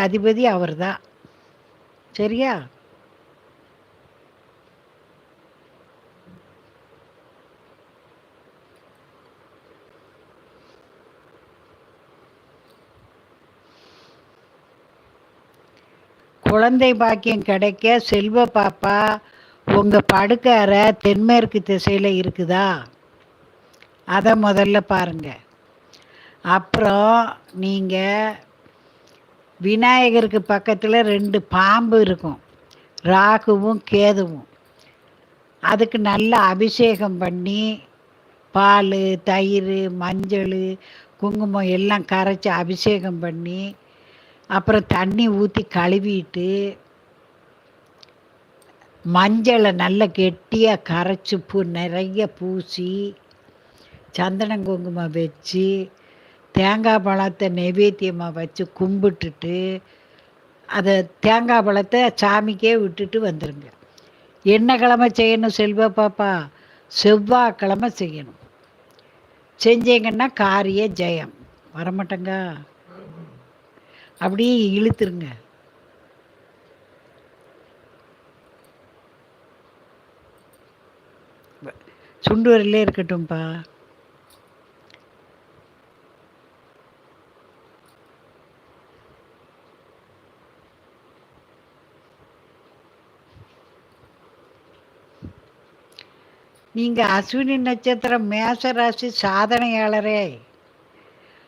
அதிபதி அவர் தான் சரியா? குழந்தை பாக்கியம் கிடைக்க செல்வ பாப்பா உங்கள் படுக்கை அறை தென்மேற்கு திசையில் இருக்குதா? அதை முதல்ல பாருங்க. அப்புறம் நீங்கள் விநாயகருக்கு பக்கத்தில் ரெண்டு பாம்பு இருக்கும். ராகுவும் கேதுவும். அதுக்கு நல்லா அபிஷேகம் பண்ணி பால் தயிர் மஞ்சள் குங்குமம் எல்லாம் கரைச்சி அபிஷேகம் பண்ணி அப்புறம் தண்ணி ஊற்றி கழுவிட்டு மஞ்சளை நல்லா கெட்டியாக கரைச்சி பூ நிறைய பூசி சந்தனம் குங்குமம் வச்சு தேங்காய் பழத்தை நைவேத்தியமாக வச்சு கும்பிட்டுட்டு அதை தேங்காய் பழத்தை சாமிக்கே விட்டுட்டு வந்துடுங்க என்ன கிழமை செய்யணும் செல்வ பாப்பா? செவ்வாய்க்கிழமை செய்யணும். செஞ்சீங்கன்னா காரிய ஜெயம். வரமாட்டேங்க. அப்படியே இழுத்துருங்க. சுண்டு வரலே இருக்கட்டும்ப்பா நீங்கள் அஸ்வினி நட்சத்திரம் மேச ராசி சாதனையாளரே.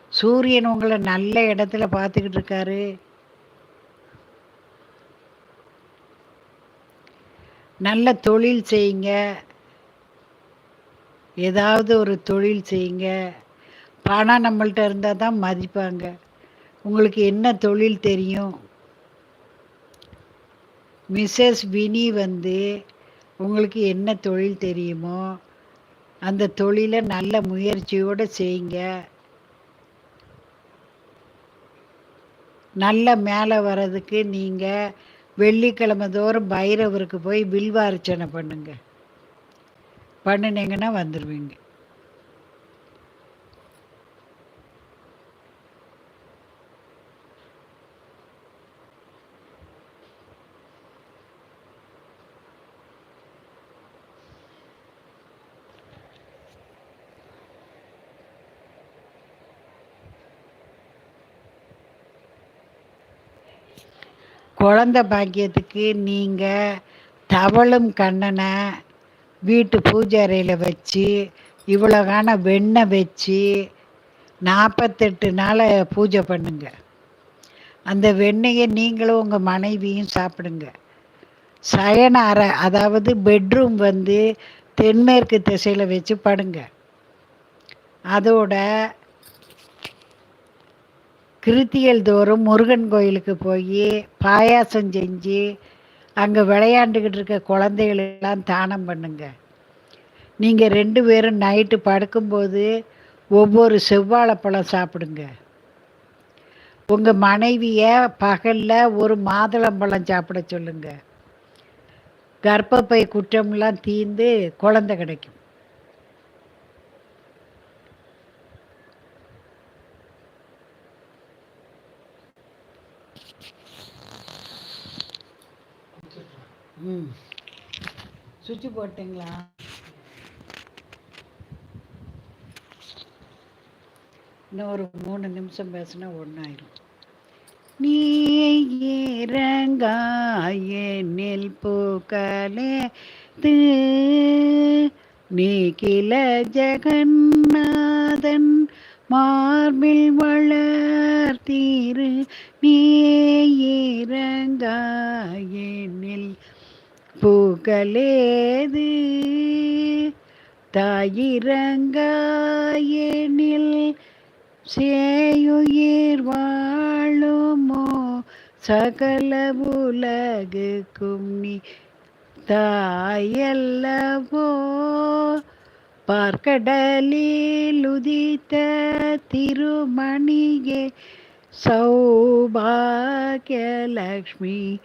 சூரியன் உங்களை நல்ல இடத்துல பார்த்துக்கிட்டு இருக்காரு. நல்ல தொழில் செய்யுங்க. ஏதாவது ஒரு தொழில் செய்யுங்க. பணம் நம்மள்ட்ட இருந்தால் தான் மதிப்பாங்க. உங்களுக்கு என்ன தொழில் தெரியும்? மிஸ்ஸஸ் வினி வந்து உங்களுக்கு என்ன தொழில் தெரியுமோ அந்த தொழிலை நல்ல முயற்சியோடு செய்யுங்க நல்ல மேலே வர்றதுக்கு நீங்கள் வெள்ளிக்கிழமை தோறும் பைரவருக்கு போய் வில்வார்ச்சனை பண்ணுங்க. பண்ணினீங்கன்னா வந்துடுவீங்க குழந்த பாக்கியத்துக்கு நீங்கள் தவளும் கண்ணனை வீட்டு பூஜை அறையில் வச்சு இவ்வளோ காண வெண்ணெய் வச்சு நாற்பத்தெட்டு நாளை பூஜை பண்ணுங்க. அந்த வெண்ணெயை நீங்களும் உங்கள் மனைவியும் சாப்பிடுங்க. சயன அறை அதாவது பெட்ரூம் வந்து தென்மேற்கு திசையில் வச்சு படுங்க. அதோட கிருத்தியல் தோறும் முருகன் கோயிலுக்கு போய் பாயாசம் செஞ்சு அங்கே விளையாண்டுக்கிட்டு இருக்க குழந்தைகளெல்லாம் தானம் பண்ணுங்க. நீங்கள் ரெண்டு பேரும் நைட்டு படுக்கும்போது ஒவ்வொரு செவ்வாழைப்பழம் சாப்பிடுங்க. உங்கள் மனைவியை பகலில் ஒரு மாதுளம்பழம் சாப்பிட சொல்லுங்கள் கர்ப்பப்பை குற்றம்லாம் தீர்ந்து குழந்தை கிடைக்கும். ம். சுவிட்சு போட்டிங்களா இன்னும் ஒரு மூணு நிமிஷம் பேசினா ஒன்றாயிரும் நீ இறங்காயனில் பூக்கலே து. நீ கில ஜெகநாதன் மார்பில் வளர்த்தீரு நீ இறங்காயனில் புகழேது தாயிரங்காயெனில் சேயுயிர் வாழுமோ? சகல உலகுக்கும் நீ தாயல்லவோ? பார்க்கடலில் உதித்த திருமணியே சௌபாகியலக்ஷ்மி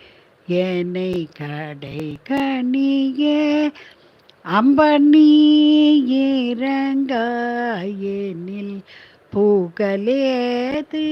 என்னை கடை கணியே அம்பனி இறங்காயனில் புகழேது.